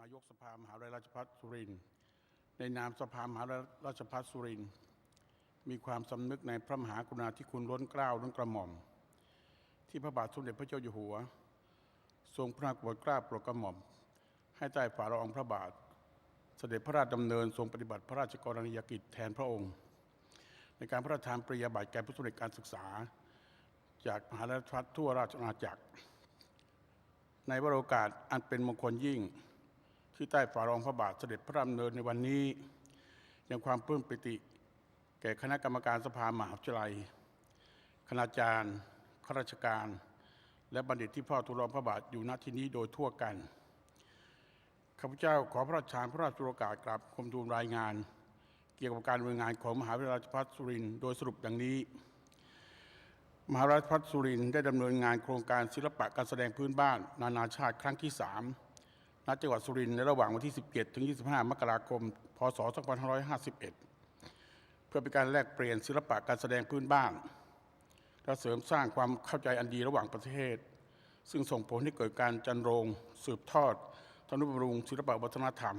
นายกสภามหาวิทยาลัยราชภัฏสุรินทร์ในนามสภามหาวิทยาลัยราชภัฏสุรินทร์มีความสำนึกในพระมหากรุณาธิคุณล้นเกล้าล้นกระหม่อม ที่พระบาทสมเด็จพระเจ้าอยู่หัว ทรงพระกรเกล้าโปรดกระหม่อม ให้ใต้ฝ่าละอองพระบาท เสด็จพระราชดำเนินทรงปฏิบัติพระราชกรณียกิจแทนพระองค์ ในการพระราชทานปริญาบัตรแก่ผู้สำเร็จการศึกษา จากมหาวิทยาลัยราชทั่วราชอาณาจักร ในวโรกาสอันเป็นมงคลยิ่ง ที่ใต้ฝ่ารองพระบาทเสด็จพระดำเนินในวันนี้ ยังความปลื้มปิติ แก่คณะกรรมการสภามหาวิทยาลัย คณาจารย์ข้าราชการ และบัณฑิตที่พ่อทูลรองพระบาทอยู่ณที่นี้โดยทั่วกันข้าพเจ้าขอพระราชทานพระราชโอกาสกราบคมทูลรายงาน เกี่ยวกับการดำเนินงานของมหาวิทยาลัยราชภัฏสุรินโดยสรุปดังนี้ มหาวิทยาลัยราชภัฏสุรินได้ดำเนินงานโครงการศิลปะการแสดงพื้นบ้าน นานาชาติครั้งที่3 ณจังหวัดสุรินทร์ในระหว่างวันที่ 17 ถึง 25 มกราคม พศ 2551 เพื่อเป็นการแลกเปลี่ยนศิลปะการแสดงพื้นบ้านและเสริมสร้างความเข้าใจอันดีระหว่างประเทศ ซึ่งส่งผลให้เกิดการจันโรง สืบทอดทนุบำรุงศิลปะวัฒนธรรม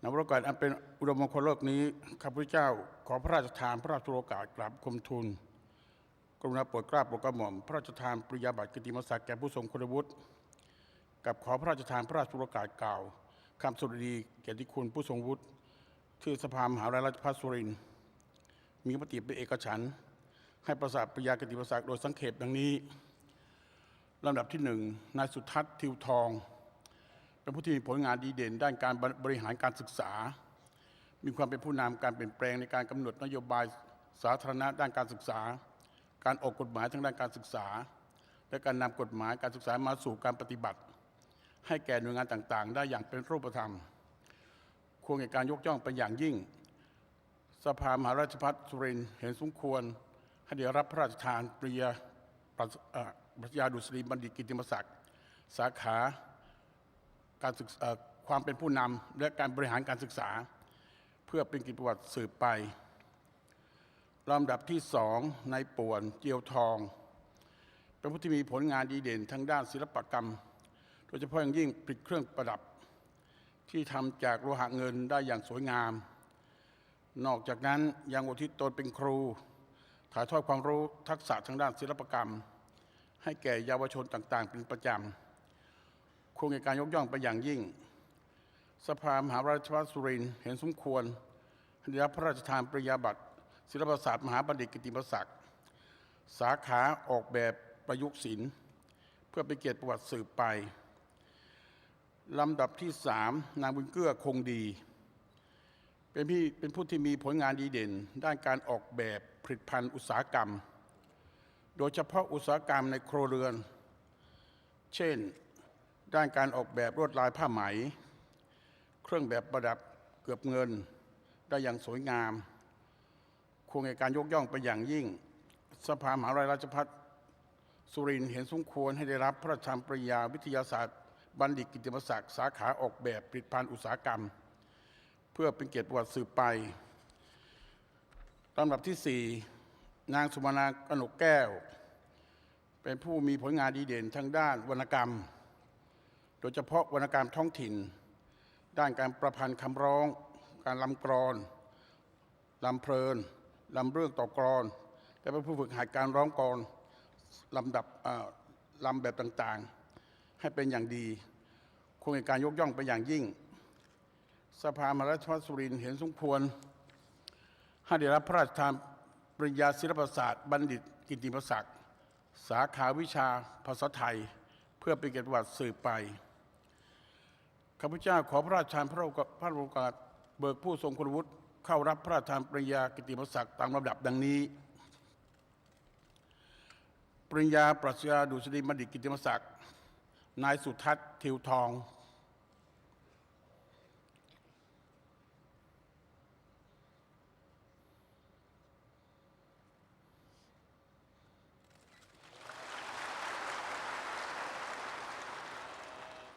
ในวโอกาสอันเป็นอุดมมงคลโลกนี้ข้าพเจ้าขอพระราชทานพระราชโอกาสกราบคมทูลกรุณาโปรดเกล้าโปรดกระหม่อม พระราชทานปริญญาบัตรกิติมศักดิ์แก่ผู้ทรงคุณวุฒิ กับขอพระราชทานพระราชโอกาสกล่าวคำสุดดีเกียรติคุณผู้ทรงวุฒิที่สภามหาวิทยาลัยราชภัฏสุรินทร์มีมติเป็นเอกฉันท์ให้ประสาทปริญญากิตติมศักดิ์โดยสังเขปดังนี้ลำดับที่หนึ่งนายสุทัศน์ทิวทอง เป็นผู้ที่มีผลงานดีเด่น ด้านการบริหารการศึกษา มีความเป็นผู้นำการเปลี่ยนแปลงในการกำหนดนโยบายสาธารณะด้านการศึกษา การออกกฎหมายทางด้านการศึกษา และการนำกฎหมายการศึกษามาสู่การปฏิบัติ ให้แก่หน่วยงานต่างๆ ได้อย่างเป็นรูปธรรม ควรแก่การยกย่องเป็นอย่างยิ่ง สภามหาราชภัฏสุรินเห็นสมควร ให้ได้รับพระราชทานปริญาปรัชญาดุษฎีบัณฑิตกิติมศักดิ์สาขาการศึกษาความเป็นผู้นำและการบริหารการศึกษา เพื่อเป็นกิจประวัติสืบไปลำดับที่สองในายป่วนเจียวทอง เป็นผู้ที่มีผลงานดีเด่นทางด้านศิลปกรรม โดยเฉพาะอย่างยิ่งผลิตเครื่องประดับ ที่ทำจากโลหะเงินได้อย่างสวยงาม นอกจากนั้นยังอุทิศตนเป็นครู ถ่ายทอดความรู้ทักษะทางด้านศิลปกรรม ให้แก่เยาวชนต่าง ๆ เป็นประจำควรแก่การยกย่องไปอย่างยิ่ง สภามหาราชภัฏสุรินเห็นสมควรให้ได้รับพระราชทานปริญญาบัตรศิลปศาสตร์มหาบัณฑิตกิติมศักดิ์สาขาออกแบบประยุกต์ศิลป์ เพื่อเป็นเกียรติประวัติสืบไป ลำดับที่สามนางบุญเกื้อคงดี เป็นพี่เป็นผู้ที่มีผลงานดีเด่น ด้านการออกแบบผลิตภัณฑ์อุตสาหกรรม โดยเฉพาะอุตสาหกรรมในครัวเรือน เช่น ด้านการออกแบบลวดลายผ้าไหม เครื่องแบบประดับเกือบเงิน ได้อย่างสวยงามควรแก่การยกย่องไปอย่างยิ่ง สภามหาวิทยาลัยราชภัฏสุรินทร์เห็นสมควรให้ได้รับพระราชทานปริญญาวิทยาศาสตร์ บัณฑิตกิติมศักดิ์สาขาออกแบบผลิตภัณฑ์อุตสาหกรรม เพื่อเป็นเกียรติประวัติสืบไปลำดับที่สี่นางสุมนากนกแก้ว เป็นผู้มีผลงานดีเด่นทางด้านวรรณกรรม โดยเฉพาะวรรณกรรมท้องถิ่น ด้านการประพันธ์คำร้อง การลำกรอนลำเพลินลำเรื่องต่อกรอนและเป็นผู้ฝึกหัดการร้องกรอนลำดับลำแบบต่างๆ ให้เป็นอย่างดีควรแก่การยกย่องไปอย่างยิ่ง สภามหาราชวัสุรินเห็นสมควรให้ได้รับพระราชทานปริญญาศิลปศาสตร์บัณฑิตกิติมศักดิ์สาขาวิชาภาษาไทย เพื่อเป็นเกียรติวัติสืบไปข้าพเจ้าขอพระราชทานพระอกาสพระโอกาสเบิกผู้ทรงคุณวุฒิเข้ารับพระราชทานปริญญากิติมศักดิ์ตามลำดับดังนี้ ปริญญาปรัชญาดุษฎีบัณฑิตกิตติมศักดิ์ นายสุทัศน์ทิวทอง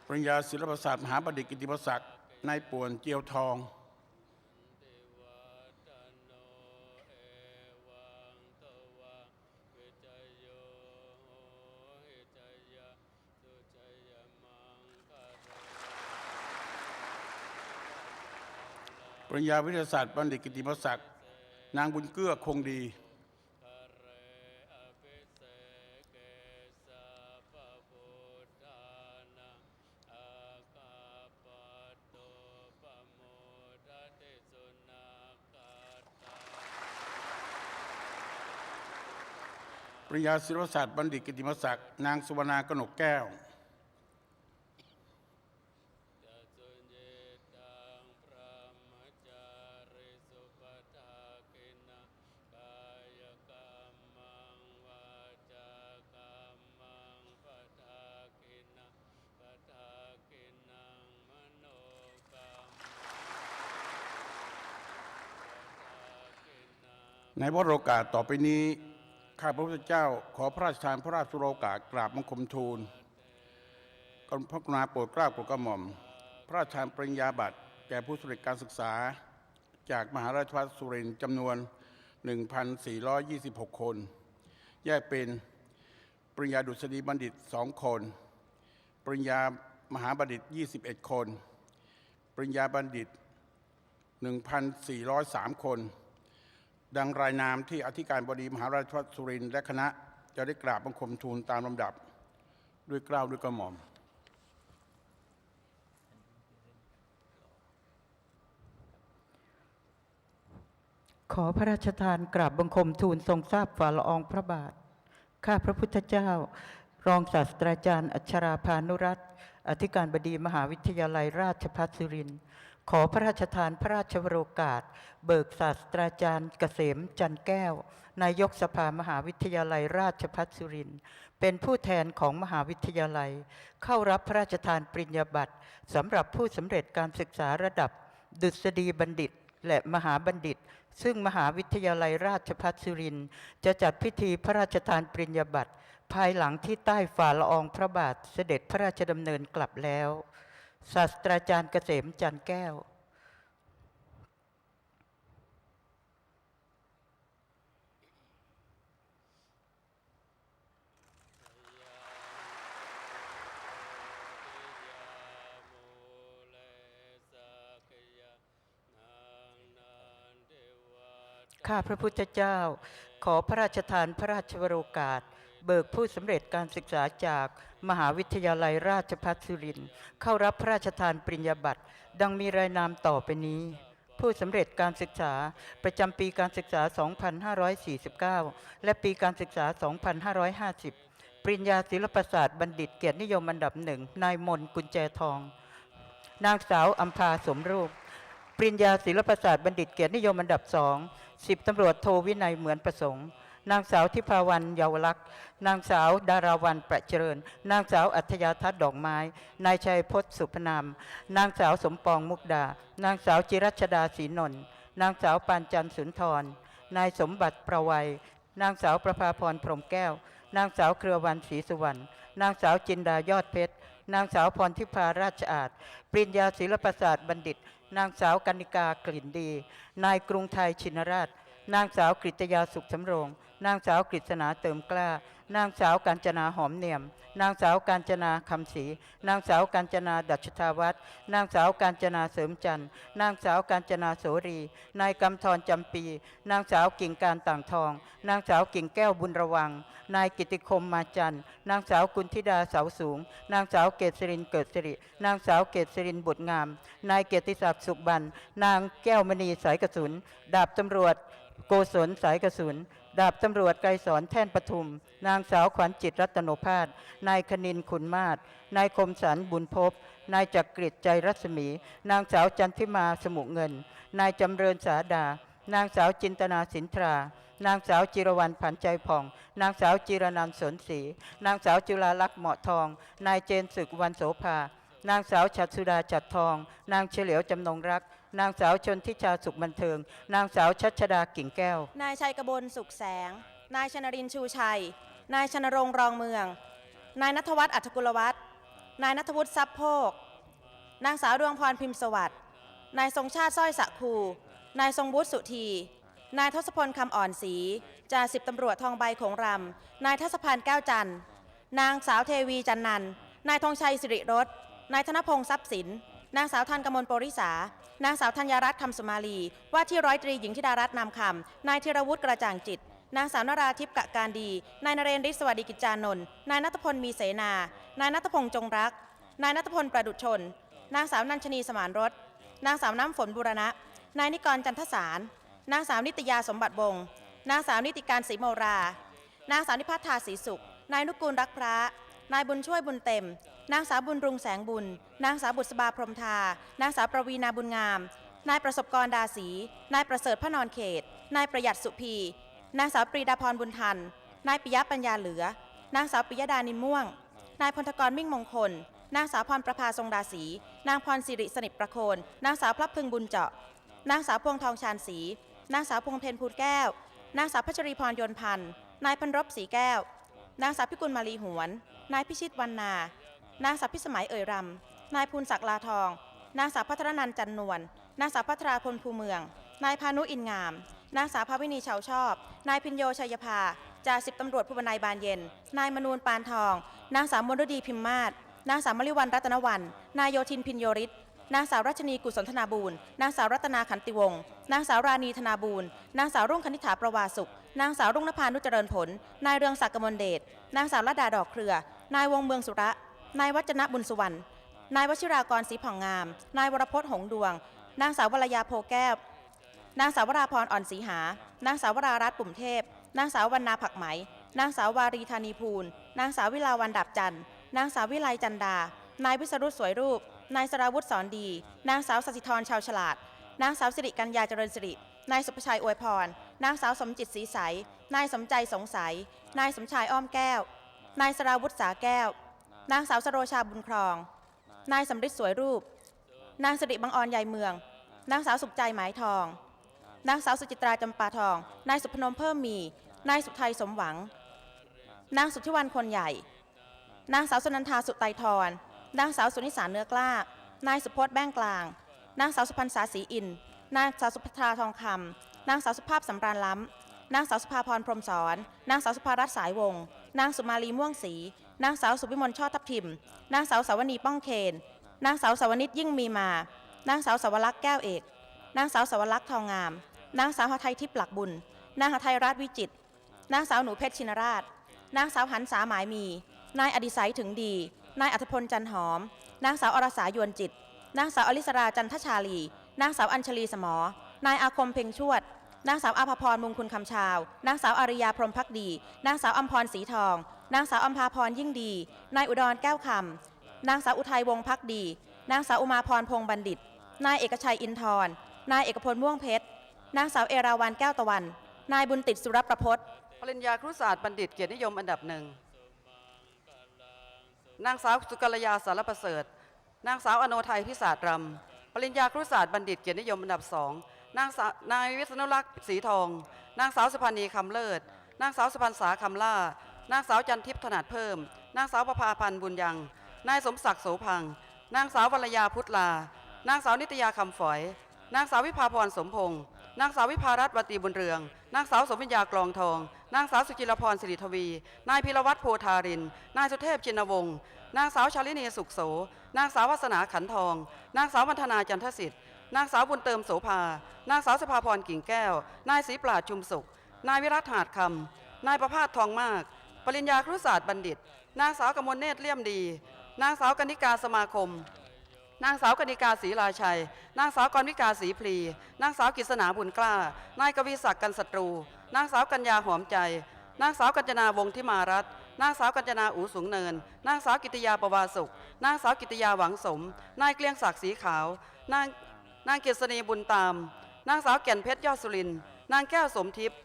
ปริญญาศิลปศาสตร์มหาบัณฑิตกิตติมศักดิ์นายป่วนเจียวทอง ริญญาวิทยาศาสตร์บัณฑิตกิติมศักดิ์นางบุญเกื้อคงดีปะพุทธานังอากาปะโตปะโมทะติสุนักขาตาปริญญาศิลปศาสตร์บัณฑิตกิติมศักดิ์นางสุวรรณากนกแก้ว จะสุญญตังพระมจาริสุปทากินะกายกรรมังวาจากรรมังปทากินะปทากินังมโนกรรมังปทากินัง ในวโรกาสต่อไปนี้ข้าพระพุทธเจ้าขอพระราชทานพระราชโรกาสกราบบังคมทูลกรมพระกรุณาโปรดเกล้าโปรดกระหม่อม พระราชทานปริญญาบัตรแก่ผู้สำเร็จการศึกษา จากมหาราชภัฏสุรินทร์จำนวน 1,426 คน แยกเป็นปริญญาดุษฎีบัณฑิต 2 คน ปริญญามหาบัณฑิต 21 คน ปริญญาบัณฑิต 1,403 คน ดังรายนามที่อธิการบดีมหาราชวัฒสุรินและคณะจะได้กราบบังคมทูลตามลำดับ ด้วยเกล้าวด้วยกระหม่อม ขอพระราชทานกราบบังคมทูลทรงทราบฝ่าละอองพระบาท ข้าพระพุทธเจ้า รองศาสตราจารย์ อัชราพานุรัตอธิการบดีมหาวิทยาลัยราชภัฏสุรินทร์ ขอพระราชทานพระราชวโรกาส เบิกศาสตราจารย์เกษมจันแก้ว นายกสภามหาวิทยาลัยราชภัฏสุรินทร์เป็นผู้แทนของมหาวิทยาลัย เข้ารับพระราชทานปริญญาบัตรสำหรับผู้สำเร็จการศึกษาระดับดุษฎีบัณฑิต และมหาบัณฑิต ซึ่งมหาวิทยาลัยราชภัฏสุรินทร์จะจัดพิธีพระราชทานปริญญาบัตรภายหลังที่ใต้ฝ่าละอองพระบาทเสด็จพระราชดำเนินกลับแล้ว ศาสตราจารย์เกษมจันแก้ว ข้าพระพุทธเจ้า ขอพระราชทานพระราชวโรกาส เบิกผู้สำเร็จการศึกษาจากมหาวิทยาลัยราชภัฏสุรินทร์เข้ารับพระราชทานปริญญาบัตร ดังมีรายนามต่อไปนี้ ผู้สำเร็จการศึกษาประจำปีการศึกษา 2549 และปีการศึกษา 2550 ปริญญาศิลปศาสตร์บัณฑิตเกียรตินิยมอันดับหนึ่งนายมนกุญแจทอง นางสาวอัมพาสมรูปปริญญาศิลปศาสตร์บัณฑิตเกียรตินิยมอันดับสองสิบตำรวจโทวินัยเหมือนประสงค์ นางสาวทิพาวันเยาวลักษณ์นางสาวดาราวันประเจริญ นางสาวอัธยาทัศน์ดอกไม้ นายชัยพจน์สุพนาม นางสาวสมปองมุกดา นางสาวจิรัชดาศรีนนท์นางสาวปานจันทร์สุนทร นายสมบัติประวัย นางสาวประภาพรพรหมแก้ว นางสาวเครือวันศรีสุวรรณ นางสาวจินดายอดเพชร นางสาวพรทิพาราชอาจ ปริญญาศิลปศาสตร์บัณฑิต นางสาวกนิกากลิ่นดี นายกรุงไทยชินราช นางสาวกฤตยาสุขสำโรง นางสาวกฤษณาเติมกล้า นางสาวกาญจนาหอมเนียม นางสาวกาญจนาคำศรีนางสาวกาญจนาดัชทาวัฒนางสาวกาญจนาเสริมจันทร์ นางสาวกาญจนาโสรี นายกำธรจำปี นางสาวกิ่งการต่างทอง นางสาวกิ่งแก้วบุญระวัง นายกิติคมมาจันทร์ นางสาวกุลธิดาเสาสูง นางสาวเกษรินเกิดสิริ นางสาวเกษรินบุตรงาม นายเกียรติศักดิ์สุขบัน นางแก้วมณีสายกระสุน ดาบตำรวจ โกศลสายกระสุน ดาบตำรวจไกรสอนแท่นปทุม นางสาวขวัญจิตรัตนพาสนายคณินขุนมาศนายคมสันบุญภพนายจักริดใจรัศมี นางสาวจันทิมาสมุเงิน นายจำเริญสาดา นางสาวจินตนาสินทรานางสาวจิรวรรณผันใจผ่อง นางสาวจิรนันสนศรีนางสาวจุฬาลักษณ์เหมาะทอง นายเจนศึกวันโสภานางสาวฉัตรสุดาจัดทอง นางเฉลียวจำนงรัก นางสาวชนทิชาสุขบันเทิง นางสาวชัชดากิ่งแก้ว นายชัยกบลสุขแสง นายชนรินทร์ชูชัย นายชนรงค์รองเมือง นายนัทวัฒน์อัฐกุลวัฒน์นายนัทวุฒิทรัพย์โภคนางสาวดวงพรพิมพ์สวัสดิ์นายทรงชาติสร้อยสะคูนายทรงบุตรสุธีนายทศพลคำอ่อนศรีจ่าสิบตำรวจทองใบของรำนายทศพันธ์แก้วจันทร์นางสาวเทวีจันนันนายธงชัยสิริรสนายธนพงศ์ทรัพย์สิน นางสาวธันกมลโปริสา นางสาวธัญรัตน์คำสุมาลี ว่าที่ร้อยตรีหญิงธิดารัตน์นามคำ นายธีรวุฒิกระจ่างจิต นางสาวนราทิพย์กะการดี นายนเรนร์ฤทธิ์สวัสดิกิจจานนท์ นายนัทพลมีเสนา นายนัทพงษ์จงรัก นายนัทพลประดุจชน นางสาวนัญชนีสมานรส นางสาวน้ำฝนบุรณะ นายนิกรจันทสาร นางสาวนิตยาสมบัติวงศ์นางสาวนิติการศรีโมรา นางสาวนิพัฒนาศรีสุข นายนุกูลรักพระ นายบุญช่วยบุญเต็ม นางสาวบุญรุงแสงบุญ นางสาวบุษบาพรหมทา นางสาวประวีนาบุญงาม นายประสบกรดาสี นายประเสริฐพระนอนเขต นายประหยัดสุพี นางสาวปรีดาพรบุญทัน นายปิยะปัญญาเหลือ นางสาวปิยดานินม่วง นายพลธกรมิ่งมงคล นางสาวพรประภาทรงดาสี นางพรสิริสนิทประโคน นางสาวพลับพึงบุญเจาะ นางสาวพวงทองชาญศรีนางสาวพวงเพนพูดแก้ว นางสาวพัชรีพรยนพันธ์ นายพันรบสีแก้ว นางสาวพิกุลมาลีหวน นายพิชิตวันนา นางสาวพิสมัยเอ่ยรำนายภูลศักดิ์ลาทอง นางสาวพัทรนันจันนวล นางสาวพัทราพลภูเมือง นายพานุอินงาม นางสาวภาวินีชาวชอบ นายพินโยชัยภา จ่าสิบตำรวจภูบนายบานเย็น นายมนูนปานทอง นางสาวมนฤดีพิมมาศ นางสาวมริวันรัตนวัน นายโยธินพินโยริศนางสาวรัชนีกุศลธนาบูรณ์นางสาวรัตนาขันติวงศ์นางสาวราณีธนาบูรณ์นางสาวรุ่งคณิษฐาประวาสุข นางสาวรุ่งนภานุเจริญผล นายเรืองศักดิ์กมลเดช นางสาวระดาดอกเครือ นายวงเมืองสุระ นายวัจนะบุญสุวรรณ นายวชิรากรศรีผ่องงาม นายวรพจน์หงดวง นางสาววรยาโพแก้ว นางสาววราพรอ่อนศรีหา นางสาววรารัตน์ปุ่มเทพ นางสาววรรณาผักไหม นางสาววารีธานีภูล นางสาววิลาวันดับจันทร์ นางสาววิไลจันดา นายวิสรุตสวยรูป นายสราวุธสอนดี นางสาวสสิธรชาวฉลาด นางสาวสิริกัญญาเจริญสิริ นายสุภชัยอวยพร นางสาวสมจิตศรีใส นายสมใจสงสัย นายสมชายอ้อมแก้ว นายสราวุธสาแก้ว นางสาวสโรชาบุญครอง นายสำริดสวยรูป นางสิริบังออนใยเมือง นางสาวสุขใจหมายทอง นางสาวสุจิตราจำปาทอง นายสุพนมเพิ่มมี นายสุไทยสมหวัง นางสุทธิวันคนใหญ่ นางสาวสนันทาสุไตรทรนางสาวสุนิสาเนื้อกล้า นายสุพจน์แบ้งกลาง นางสาวสุพรรณษาศรีอินทร์นางสาวสุภัทราทองคำนางสาวสุภาพสำราญล้ำนางสาวสุภาพรพรหมสอน นางสาวสุภารัตน์สายวงศ์นางสุมาลีม่วงศรี นางสาวสุวิมลช่อทับทิม นางสาวสาวนีป้องเคน นางสาวสาวนิตยิ่งมีมา นางสาวสาวลักษ์แก้วเอก นางสาวสาวลักษ์ทองงาม นางสาวหทัยทิพย์หลักบุญ นางหทัยรัตวิจิต นางสาวหนูเพชรชินราช นางสาวหันษาหมายมี นายอดิศัยถึงดี นายอัธพลจันหอม นางสาวอรสายวนจิต นางสาวอลิสราจันทชาลี นางสาวอัญชลีสมอ นายอาคมเพ็งชวด นางสาวอาภพรมุงคุณคำชาว นางสาวอาริยาพรมพักดี นางสาวอัมพรสีทอง นางสาวอัมพาพรยิ่งดี นายอุดรแก้วคำนางสาวอุทัยวงพักดี นางสาวอุมาพรพงษ์บัณฑิต นายเอกชัยอินทร์นายเอกพลม่วงเพชร นางสาวเอราวันแก้วตะวัน นายบุญติดสุรประพจน์ปริญญาครุศาสตร์บัณฑิตเกียรตินิยมอันดับหนึ่ง นางสาวสุกัลยาสารประเสริฐ นางสาวอโนไทยพิศาสรำปริญญาครุศาสตร์บัณฑิตเกียรตินิยมอันดับสอง นางสาวนายวิษณุรักษ์สีทอง นางสาวสุพันธ์คำเลิศ นางสาวสุพรรณษาคำล่า นางสาวจันทิพย์ถนัดเพิ่ม นางสาวประภาพันธ์บุญยัง นายสมศักดิ์โสพัง นางสาววรยาพุทธลา นางสาวนิตยาคำฝอย นางสาววิภาพรสมพงษ์นางสาววิภารัตน์วตีบุญเรือง นางสาวสมวิญญากลองทอง นางสาวสุจิรพรสิริทวี นายพิรวัตรโพธาริน นายสุเทพชินวงศ์ นางสาวชาลินีสุขโส นางสาววัสนาขันทอง นางสาววันธนาจันทสิทธิ์ นางสาวบุญเติมโสภา นางสาวสภาพรกิ่งแก้ว นายศรีปราดชุมสุข นายวิรัตหาดคำ นายประภาสทองมาก ปริญญาครุศาสตร์บัณฑิต นางสาวกมลเนตรเลี่ยมดี นางสาวกนิกาสมาคม นางสาวกนิกาศรีราชัย นางสาวกรวิกาศรีพลี นางสาวกิษณาบุญกล้า นายกวีศักดิ์กันศัตรู นางสาวกัญญาหอมใจ นางสาวกัญจนาวงศ์ทิมารัตนนางสาวกัญจนาอูสูงเนิน นางสาวกิติยาประวาสุข นางสาวกิติยาหวังสม นายเกลียงศักดิ์สีขาว นาง นางเกษณีบุญตาม นางสาวแก่นเพชรยอดสุรินทร์นางแก้วสมทิพย์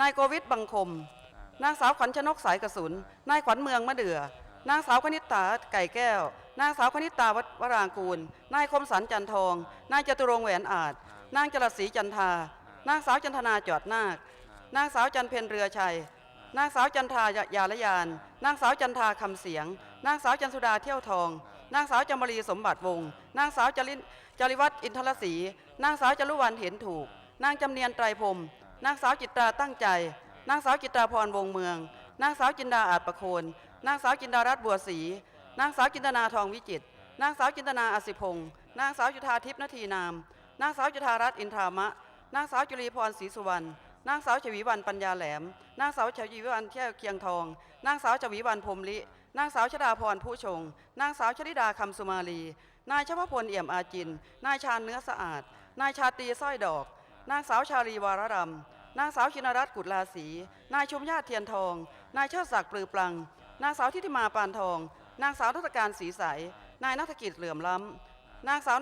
นายโกวิทบังคม นางสาวขวัญชนกสายกระสุน นายขวัญเมืองมะเดื่อนางสาวคณิตาไก่แก้ว นางสาวคณิตาววรางกูล นายคมสันจันทอง นายจตุรงค์แหวนอาจ นางจรศรีจันทา นางสาวจันทนาจอดนาค นางสาวจันเพนเรือชัย นางสาวจันทายาละยาน นางสาวจันทาคำเสียง นางสาวจันสุดาเที่ยวทอง นางสาวจามรีสมบัติวงศ์ นางสาวจริจริวัฒน์อินทรศรีนางสาวจรุวรรณเห็นถูก นางจำเนียนไตรพรมนางสาวจิตราตั้งใจ นางสาวจิตราพรวงเมือง นางสาวจินดาอาจประโคน นางสาวจินดารัตน์บัวศรีนางสาวจินตนาทองวิจิตนางสาวจินตนาอสิพงศ์นางสาวจุธาทิพย์นาทีนาม นางสาวจุธารัตน์อินทรามะ นางสาวจุลีพรศรีสุวรรณนางสาวชวีวันปัญญาแหลม นางสาวชวีวันแก้วเคียงทอง นางสาวชวีวันพรมลิ นางสาวชดาพรผู้ชง นางสาวชลิดาคำสุมาลี นายชวพลเอี่ยมอาจิน นายชาญเนื้อสะอาด นายชาตรีสร้อยดอก นางสาวชาลีวารรำนางสาวชินรัตน์กุฎลาสีนายชุมญาติเทียนทอง นายเชิดศักดิ์ปลือปลัง นางสาวทิติมาปานทอง นางสาวนักการศรีใส นายนัฐกิจเหลื่อมล้ำนางสาว